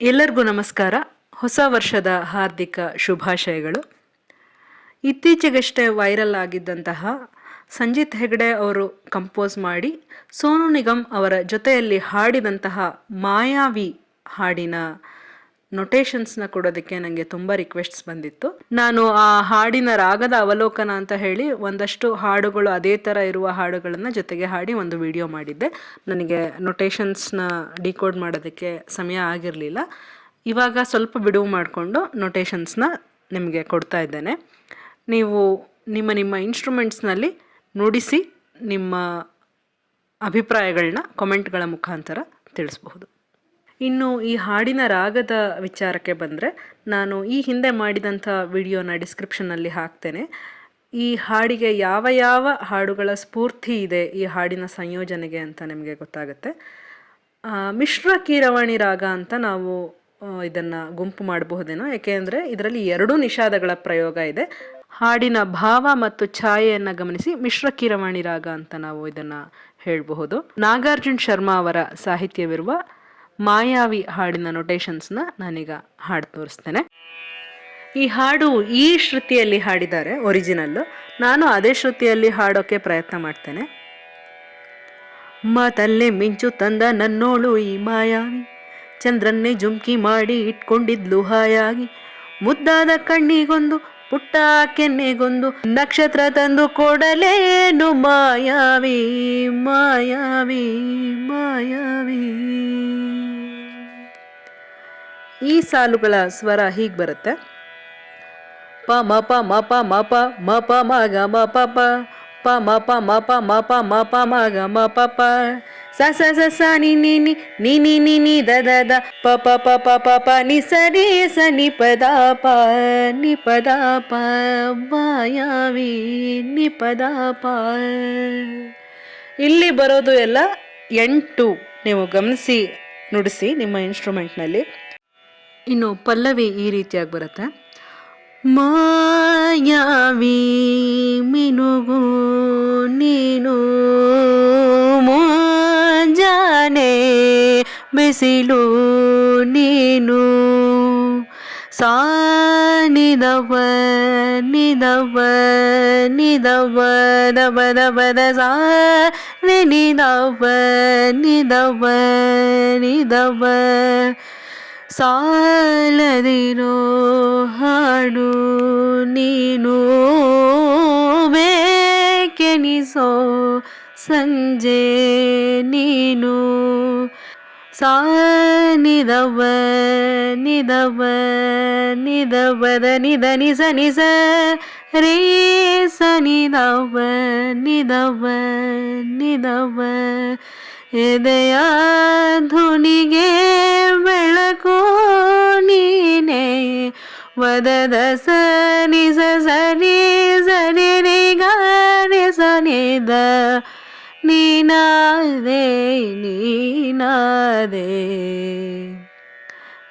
ಎಲ್ಲರಿಗೂ ನಮಸ್ಕಾರ. ಹೊಸ ವರ್ಷದ ಹಾರ್ದಿಕ ಶುಭಾಶಯಗಳು. ಇತ್ತೀಚೆಗಷ್ಟೇ ವೈರಲ್ ಆಗಿದ್ದಂತಹ ಸಂಜಿತ್ ಹೆಗಡೆ ಅವರು ಕಂಪೋಸ್ ಮಾಡಿ ಸೋನು ನಿಗಮ್ ಅವರ ಜೊತೆಯಲ್ಲಿ ಹಾಡಿದಂತಹ ಮಾಯಾವಿ ಹಾಡಿನ ನೊಟೇಷನ್ಸ್ನ ಕೊಡೋದಕ್ಕೆ ನನಗೆ ತುಂಬ ರಿಕ್ವೆಸ್ಟ್ಸ್ ಬಂದಿತ್ತು. ನಾನು ಆ ಹಾಡಿನ ರಾಗದ ಅವಲೋಕನ ಅಂತ ಹೇಳಿ ಒಂದಷ್ಟು ಹಾಡುಗಳು ಅದೇ ಥರ ಇರುವ ಹಾಡುಗಳನ್ನು ಜೊತೆಗೆ ಹಾಡಿ ಒಂದು ವಿಡಿಯೋ ಮಾಡಿದ್ದೆ. ನನಗೆ ನೊಟೇಷನ್ಸ್ನ ಡಿಕೋಡ್ ಮಾಡೋದಕ್ಕೆ ಸಮಯ ಆಗಿರಲಿಲ್ಲ. ಇವಾಗ ಸ್ವಲ್ಪ ಬಿಡುವು ಮಾಡಿಕೊಂಡು ನೊಟೇಷನ್ಸ್ನ ನಿಮಗೆ ಕೊಡ್ತಾ ಇದ್ದೇನೆ. ನೀವು ನಿಮ್ಮ ನಿಮ್ಮ ಇನ್ಸ್ಟ್ರೂಮೆಂಟ್ಸ್ನಲ್ಲಿ ನುಡಿಸಿ ನಿಮ್ಮ ಅಭಿಪ್ರಾಯಗಳನ್ನ ಕಮೆಂಟ್ಗಳ ಮುಖಾಂತರ ತಿಳಿಸಬಹುದು. ಇನ್ನು ಈ ಹಾಡಿನ ರಾಗದ ವಿಚಾರಕ್ಕೆ ಬಂದರೆ ನಾನು ಈ ಹಿಂದೆ ಮಾಡಿದಂಥ ವಿಡಿಯೋನ ಡಿಸ್ಕ್ರಿಪ್ಷನ್ನಲ್ಲಿ ಹಾಕ್ತೇನೆ. ಈ ಹಾಡಿಗೆ ಯಾವ ಯಾವ ಹಾಡುಗಳ ಸ್ಫೂರ್ತಿ ಇದೆ ಈ ಹಾಡಿನ ಸಂಯೋಜನೆಗೆ ಅಂತ ನಿಮಗೆ ಗೊತ್ತಾಗುತ್ತೆ. ಮಿಶ್ರ ಕೀರವಾಣಿ ರಾಗ ಅಂತ ನಾವು ಇದನ್ನು ಗುಂಪು ಮಾಡಬಹುದೇನೋ ಯಾಕೆಂದರೆ ಇದರಲ್ಲಿ ಎರಡು ನಿಷಾದಗಳ ಪ್ರಯೋಗ ಇದೆ. ಹಾಡಿನ ಭಾವ ಮತ್ತು ಛಾಯೆಯನ್ನು ಗಮನಿಸಿ ಮಿಶ್ರ ಕೀರವಾಣಿ ರಾಗ ಅಂತ ನಾವು ಇದನ್ನು ಹೇಳಬಹುದು. ನಾಗಾರ್ಜುನ್ ಶರ್ಮಾ ಅವರ ಸಾಹಿತ್ಯವಿರುವ ಮಾಯಾವಿ ಹಾಡಿನ ನೊಟೇಷನ್ಸ್ನ ನಾನೀಗ ಹಾಡು ತೋರಿಸ್ತೇನೆ. ಈ ಹಾಡು ಈ ಶ್ರುತಿಯಲ್ಲಿ ಹಾಡಿದ್ದಾರೆ ಒರಿಜಿನಲ್ಲು ನಾನು ಅದೇ ಶ್ರುತಿಯಲ್ಲಿ ಹಾಡೋಕ್ಕೆ ಪ್ರಯತ್ನ ಮಾಡ್ತೇನೆ. ಮಾತಲ್ಲೇ ಮಿಂಚು ತಂದ ನನ್ನೋಳು ಈ ಮಾಯಾವಿ, ಚಂದ್ರನ್ನೇ ಜುಮ್ಕಿ ಮಾಡಿ ಇಟ್ಕೊಂಡಿದ್ಲು ಹಾಯಾಗಿ, ಮುದ್ದಾದ ಕಣ್ಣಿಗೊಂದು ಪುಟ್ಟ ಕೆನ್ನೆಗೊಂದು ನಕ್ಷತ್ರ ತಂದು ಕೊಡಲೇನು ಮಾಯಾವಿ ಮಾಯಾವಿ ಮಾಯಾವಿ ಈ ಸಾಲುಗಳ ಸ್ವರ ಹೀಗೆ ಬರುತ್ತೆ ಪ ಮ ಪ ಮ ಪ ಮ ಪ ಮ ಪ ಮ ಗ ಮ ಪ ಪ ಮ ಪ ಮ ಪ ಮ ಪ ಮ ಪ ಮ ಗ ಮ ಪ ಪ ಸ ಸ ಸ ಸ, ನಿ ನಿ ನಿ ನಿ ನಿ ನಿ ನಿ, ದ ದ ದ, ಪ ಪ ಪ ಪ ಪ ಪ, ನಿ, ಸ ಸ, ನಿ, ಪ, ದ, ಪ, ನಿ, ಪ, ದ, ಪ ಮಾಯಾವಿ ನಿ, ಪ, ದ, ಪ. ಇಲ್ಲಿ ಬರೋದು ಎಲ್ಲ ಎಂಟು. ನೀವು ಗಮನಿಸಿ, ನುಡಿಸಿ ನಿಮ್ಮ ಇನ್ಸ್ಟ್ರೂಮೆಂಟ್ನಲ್ಲಿ ಇನ್ನು ಪಲ್ಲವಿ ಈ ರೀತಿಯಾಗಿ ಬರುತ್ತೆ. ಮಾಯಾವಿ ಮಿನುಗು, ನೀನು ಬಿಸಿಲು ನೀನು. ಸಾನಿದವ, ನಿದವ ನಿದವ, ದವ ದವದ ಸಾ ನಿದವ ನಿದವ ನಿದವ. ಸಾಲದಿರೋ ಹಾಡು ನೀನು ಬೇಕೆನಿಸೋ ಸಂಜೆ ನೀನು. ಸಾನಿದವ ನಿದವ ನಿದವದ ನಿದ ನಿಸ ನಿಸ ರೇ ಸನಿದವ ನಿದವ ನಿದವ ಎದೆಯ ಧುನಿಗೆ ಬೆಳಕು ನೀನೆ ವದದ ಸನಿ ಸ ನೀನಾದೆ ನೀನಾದೆ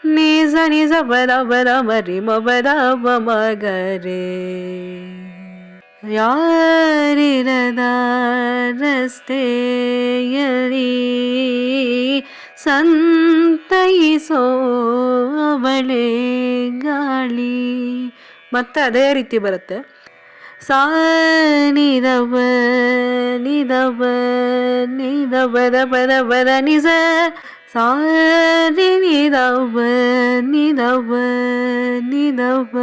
ನೀ ಸನಿ ಸ ಪದ ಪದ ಮರಿ ಮ ಪದ ಪ ಮಗರೆ ಯಾರಿರದ ರಸ್ತೆಯಲ್ಲಿ ಸಂತೈಸೋ ಅವಳೆ ಗಾಳಿ ಮತ್ತೆ ಅದೇ ರೀತಿ ಬರುತ್ತೆ ಸಾ ನಿದವ ನಿದವ ನಿದವದ ಪದ ಪದ ನಿಜ ಸಾರಿ ನಿದವ ನಿದವ ನಿದವ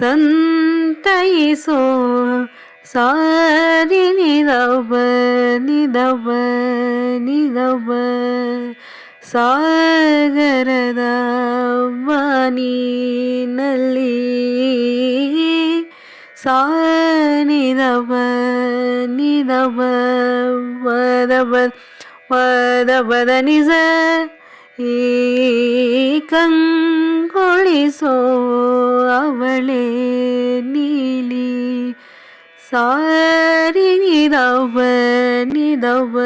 ಸಂತೈಸೋ ಸಾರಿ ನಿದವ ನಿದವ ನಿದವ ಸಾಗರದ ಸಾನಿದವ ನಿದವ ವದವ ವದವದ ನಿಜ ಈ ಕಂಗೊಳಿಸೋ ಅವಳೆ ನೀಲಿ ಸಾರಿ ನಿದವ ನಿದವ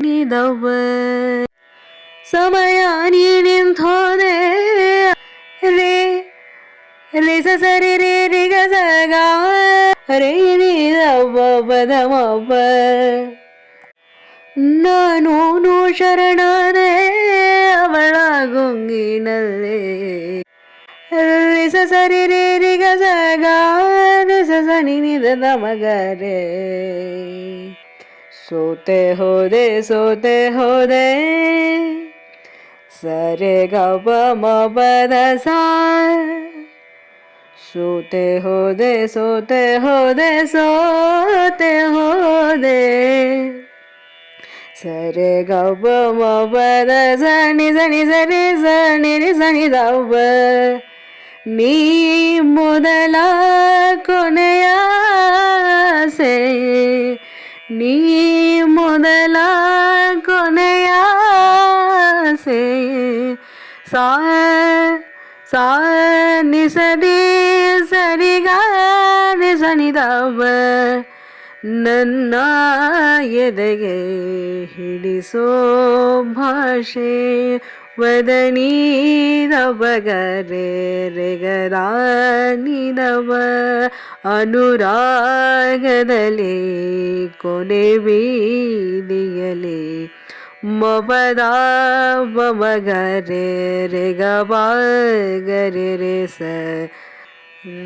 ನಿದವ ಸಮಯ ನೀನಿಂತೋದೆ ರೇ ರೇ ಸ ಸರಿ ರೇ ರಿ ಗ ಸ ಗ ರೇ ನೀರವ್ವದಮವ್ವ ನಾನೂನು ಶರಣಾದೆ ಅವಳಾಗೊಂಗಿನಲ್ಲೇ ರಿಸ ಸರಿ ರೇ ರಿಗ ಸ ಸನಿ ನಿದ ಸೋತೆ ಹೋದೆ ಸೋತೆ ಹೋದೆ. ಸರೆ ಗಬ್ಬ ಮಬದ ಸಾ ಪ ದ ಸಾ ಸೋತೆ ಹೋದೆ ಸೋತೆ ಹೋದೆ ಸೋತೆ ಹೋದೆ ಸರೆ ಗಬ್ಬ ಮೊಬದ ಸಣಿ ಸಣಿ ಸರಿ ಸಣಿ ರಿ ಸಣಿ ದವ್ವ ನೀ ಮೊದಲ ಕೊನೆಯ ಆಸೆ ನೀ ಮೊದಲ ಕೊನೆಯ ಆಸೆ ಸಾ ಸಾ ನಿ ಸರಿ ಸರಿಗ ನಿ ಸಣಿದವ ನನ್ನ ಎದೆಗೆ ಹಿಡಿಸೋ ಭಾಷೆ ವದನೀದ ಬಗರೆ ರೆಗದ ನಿದವ ಅನುರಾಗದಲ್ಲಿ ಕೊನೆ ಬೀದಿಯಲಿ ಮೊಬದ ಮಗರೆ ರೆಗ ಗರೆ ರೆ ಸ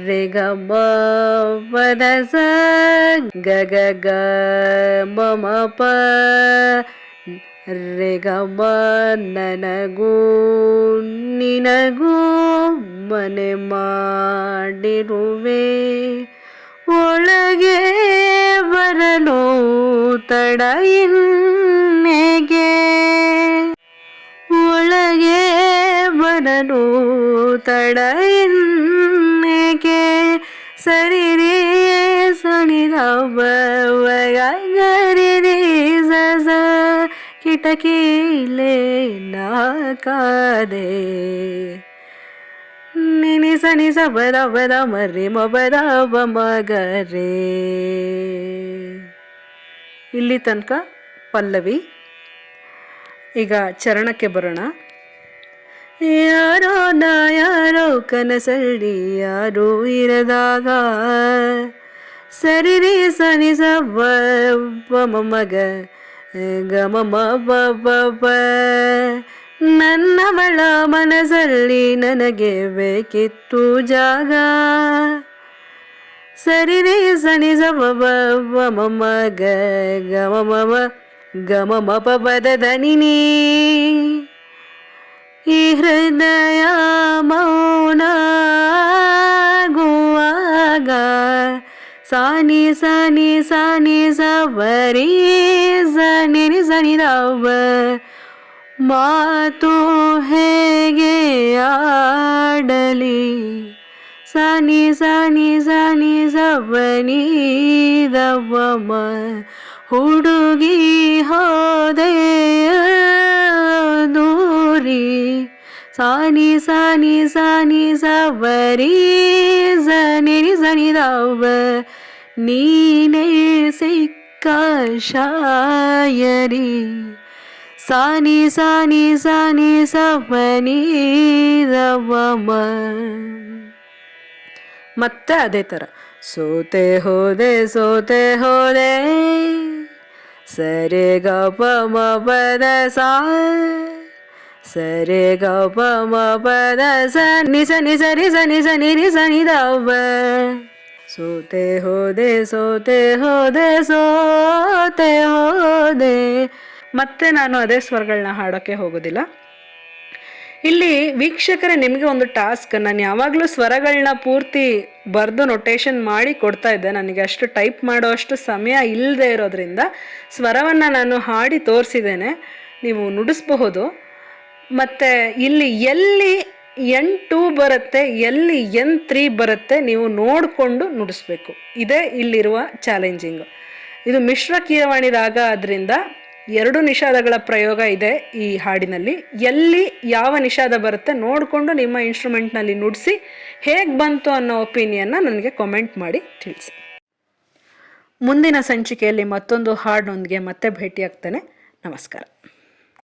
ರೆ ಗ ಮ ಪದ ಸ ಗ ಗ ಗ ಮ ಮ ಪ ರೆ ಗ ಮ ನನಗೂ ನಿನಗೂ ಮನೆ ಮಾಡಿರುವೆ ಒಳಗೆ ಬರಲು ತಡ ಇನ್ನೇಗೆ ಬರಲು ತಡ ಸರಿರೇ ಸರಿ ರೇ ಸಣಿದವ ಗರಿ ರೇ ಸ ಕಿಟಕಿಲೇ ನಾಕದೆ. ನಿನಿ ಸನಿ ಸಬದ ಬದ ಮರ್ರಿ ಮೊಬದ ಮಗರೇ. ಇಲ್ಲಿ ತನಕ ಪಲ್ಲವಿ. ಈಗ ಚರಣಕ್ಕೆ ಬರೋಣ. ಯಾರೋ ನಾ ಯಾರೋ ಕನಸಲ್ಲಿ ಯಾರೋ ಇರದಾಗ ಸರಿ ಸನಿ ಸಬ್ಬ ಮಗ, ಗಮ ಮ ಬ ಬ ಬ. ನನ್ನವಳ ಮನಸ್ಸಲ್ಲಿ ನನಗೆ ಬೇಕಿತ್ತು ಜಾಗ. ಸರಿ ಸನಿ ಸಬ ಬ ಮ ಮ ಗ ಗಮ ಮ ಮ ಗಮ ಮಪ ಪದ ಈ ಹೃದಯ ಮೌನ ಗುವಾಗ ಸಾನಿ ಸಾನಿ ಸಾನಿ ಸವರಿ ಸನಿ ಸನಿ ರವ. ಮಾತು ಹೇಗೆ ಆಡಲಿ? ಸನಿ ಸನಿ ಸನಿ ಸವನಿ ದವಮ ಹುಡುಗಿ ಹೋದೆ ಸಾನಿ ಸಾನಿ ಸಾನಿ ಸವರಿ ಸನಿ ಸನಿ ದವ ನೀನೇ ಸಿಕ್ಕ ಶಾಯರಿ ಸಾನಿ ಸಾನಿ ಸಾನಿ ಸಪನಿ ರವಮ ಮತ್ತೆ ಅದೇ ಥರ ಸೋತೆ ಹೋದೆ ಸೋತೆ ಹೋದೆ ಸರೆ ಗ ಪ ಮ ಪದ ಸಾ ಸರೆ ಗ ಪ ಪದ ಸ ನಿ ಸ ನಿ ಸ ರಿ ನಿ ಸ ನಿ ಸೋತೆ ಹೋದೆ ಸೋತೆ ಹೋದೆ ಸೋತೆ ಹೋದೆ. ಮತ್ತೆ ನಾನು ಅದೇ ಸ್ವರಗಳನ್ನ ಹಾಡೋಕ್ಕೆ ಹೋಗೋದಿಲ್ಲ. ಇಲ್ಲಿ ವೀಕ್ಷಕರೇ, ನಿಮಗೆ ಒಂದು ಟಾಸ್ಕ್. ನಾನು ಯಾವಾಗಲೂ ಸ್ವರಗಳನ್ನ ಪೂರ್ತಿ ಬರೆದು ನೊಟೇಷನ್ ಮಾಡಿ ಕೊಡ್ತಾ ಇದ್ದೆ. ನನಗೆ ಅಷ್ಟು ಟೈಪ್ ಮಾಡೋ ಅಷ್ಟು ಸಮಯ ಇಲ್ಲದೆ ಇರೋದ್ರಿಂದ ಸ್ವರವನ್ನು ನಾನು ಹಾಡಿ ತೋರಿಸಿದ್ದೇನೆ. ನೀವು ನುಡಿಸಬಹುದು. ಮತ್ತು ಇಲ್ಲಿ ಎಲ್ಲಿ ಎನ್ ಟೂ ಬರುತ್ತೆ, ಎಲ್ಲಿ ಎನ್ ತ್ರೀ ಬರುತ್ತೆ ನೀವು ನೋಡಿಕೊಂಡು ನುಡಿಸ್ಬೇಕು. ಇದೇ ಇಲ್ಲಿರುವ ಚಾಲೆಂಜಿಂಗು. ಇದು ಮಿಶ್ರ ಕೀರವಾಣಿ ರಾಗ ಆದ್ದರಿಂದ ಎರಡು ನಿಷಾದಗಳ ಪ್ರಯೋಗ ಇದೆ ಈ ಹಾಡಿನಲ್ಲಿ. ಎಲ್ಲಿ ಯಾವ ನಿಷಾದ ಬರುತ್ತೆ ನೋಡಿಕೊಂಡು ನಿಮ್ಮ ಇನ್ಸ್ಟ್ರೂಮೆಂಟ್ನಲ್ಲಿ ನುಡಿಸಿ ಹೇಗೆ ಬಂತು ಅನ್ನೋ ಒಪಿನಿಯನ್ನ ನನಗೆ ಕಾಮೆಂಟ್ ಮಾಡಿ ತಿಳಿಸಿ. ಮುಂದಿನ ಸಂಚಿಕೆಯಲ್ಲಿ ಮತ್ತೊಂದು ಹಾಡಿನೊಂದಿಗೆ ಮತ್ತೆ ಭೇಟಿಯಾಗ್ತೇನೆ. ನಮಸ್ಕಾರ.